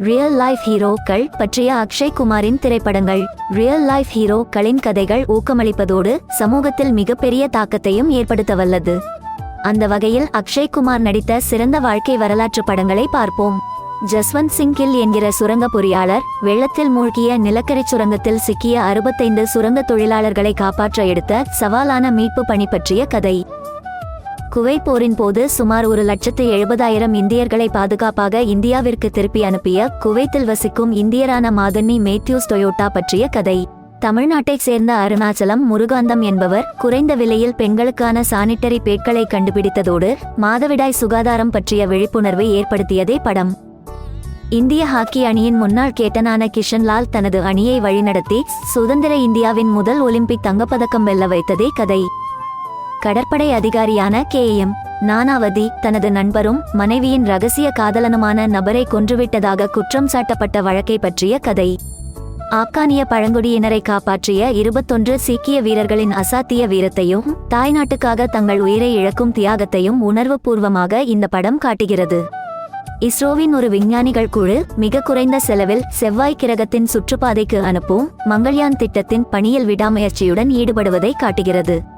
Real life ஹீரோக்கள் பற்றிய அக்ஷய் குமாரின் திரைப்படங்கள். ரியல் லைஃப் ஹீரோக்களின் கதைகள் ஊக்கமளிப்பதோடு சமூகத்தில் மிகப்பெரிய தாக்கத்தையும் ஏற்படுத்த வல்லது அந்த வகையில் அக்ஷய் குமார் நடித்த சிறந்த வாழ்க்கை வரலாற்று படங்களை பார்ப்போம். ஜஸ்வந்த் சிங் கில் என்கிற சுரங்க பொறியாளர் வெள்ளத்தில் மூழ்கிய நிலக்கரி சுரங்கத்தில் சிக்கிய அறுபத்தைந்து சுரங்க தொழிலாளர்களை காப்பாற்ற எடுத்த சவாலான மீட்பு பணி பற்றிய கதை. குவைத் போரின் போது சுமார் ஒரு லட்சத்து எழுபதாயிரம் இந்தியர்களை பாதுகாப்பாக இந்தியாவிற்கு திருப்பி அனுப்பிய குவைத்தில் வசிக்கும் இந்தியரான மாதன்னி மேத்யூஸ் டொயோட்டா பற்றிய கதை. தமிழ்நாட்டைச் சேர்ந்த அருணாச்சலம் முருகாந்தம் என்பவர் குறைந்த விலையில் பெண்களுக்கான சானிட்டரி பேட்களை கண்டுபிடித்ததோடு மாதவிடாய் சுகாதாரம் பற்றிய விழிப்புணர்வை ஏற்படுத்தியதே படம். இந்திய ஹாக்கி அணியின் முன்னாள் கேட்டனான கிஷன்லால் தனது அணியை வழிநடத்தி சுதந்திர இந்தியாவின் முதல் ஒலிம்பிக் தங்கப்பதக்கம் வெல்ல வைத்ததே கதை. கடற்படை அதிகாரியான கே. எம். நானாவதி தனது நண்பரும் மனைவியின் ரகசிய காதலனுமான நபரை கொன்றுவிட்டதாக குற்றம் சாட்டப்பட்ட வழக்கை பற்றிய கதை. ஆப்கானிய பழங்குடியினரை காப்பாற்றிய இருபத்தொன்று சீக்கிய வீரர்களின் அசாத்திய வீரத்தையும் தாய்நாட்டுக்காக தங்கள் உயிரை இழக்கும் தியாகத்தையும் உணர்வுபூர்வமாக இந்த படம் காட்டுகிறது. இஸ்ரோவின் ஒரு விஞ்ஞானிகள் குழு மிக குறைந்த செலவில் செவ்வாய் கிரகத்தின் சுற்றுப்பாதைக்கு அனுப்பும் மங்கள்யான் திட்டத்தின் பணியில் விடாமுயற்சியுடன் ஈடுபடுவதை காட்டுகிறது.